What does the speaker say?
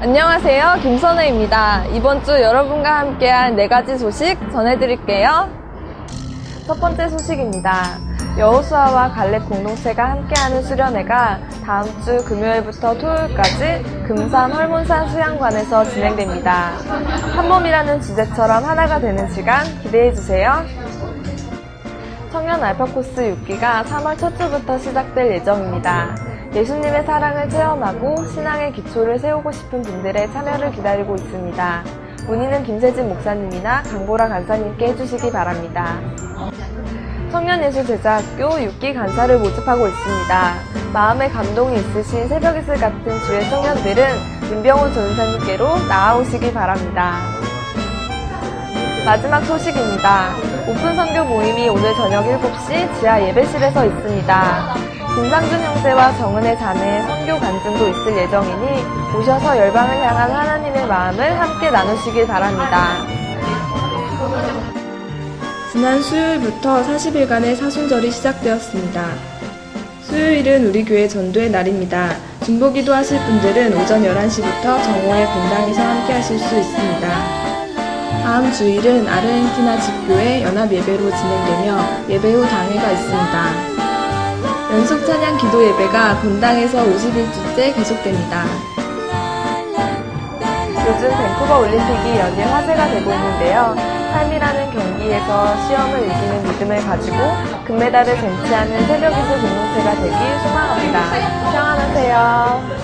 안녕하세요. 김선혜입니다. 이번 주 여러분과 함께한 네 가지 소식 전해드릴게요. 첫 번째 소식입니다. 여호수아와 갈렙 공동체가 함께하는 수련회가 다음 주 금요일부터 토요일까지 금산 헐몬산 수양관에서 진행됩니다. 한 몸이라는 주제처럼 하나가 되는 시간 기대해 주세요. 청년 알파코스 6기가 3월 첫 주부터 시작될 예정입니다. 예수님의 사랑을 체험하고 신앙의 기초를 세우고 싶은 분들의 참여를 기다리고 있습니다. 문의는 김세진 목사님이나 강보라 간사님께 해주시기 바랍니다. 청년예술제자학교 6기 간사를 모집하고 있습니다. 마음에 감동이 있으신 새벽이슬 같은 주의 청년들은 윤병호 전사님께로 나아오시기 바랍니다. 마지막 소식입니다. 오픈 선교 모임이 오늘 저녁 7시 지하 예배실에서 있습니다. 김상준 형제와 정은혜 자매의 선교 간증도 있을 예정이니 오셔서 열방을 향한 하나님의 마음을 함께 나누시길 바랍니다. 지난 수요일부터 40일간의 사순절이 시작되었습니다. 수요일은 우리 교회 전도의 날입니다. 중보기도 하실 분들은 오전 11시부터 정오에 본당에서 함께 하실 수 있습니다. 다음 주일은 아르헨티나 집교회 연합 예배로 진행되며 예배 후 당회가 있습니다. 연속 찬양 기도 예배가 본당에서 51주째 계속됩니다. 요즘 밴쿠버 올림픽이 연일 화제가 되고 있는데요. 삶이라는 경기에서 시험을 이기는 믿음을 가지고 금메달을 쟁취하는 새벽이슬 공동체가 되길 소망합니다. 평안하세요.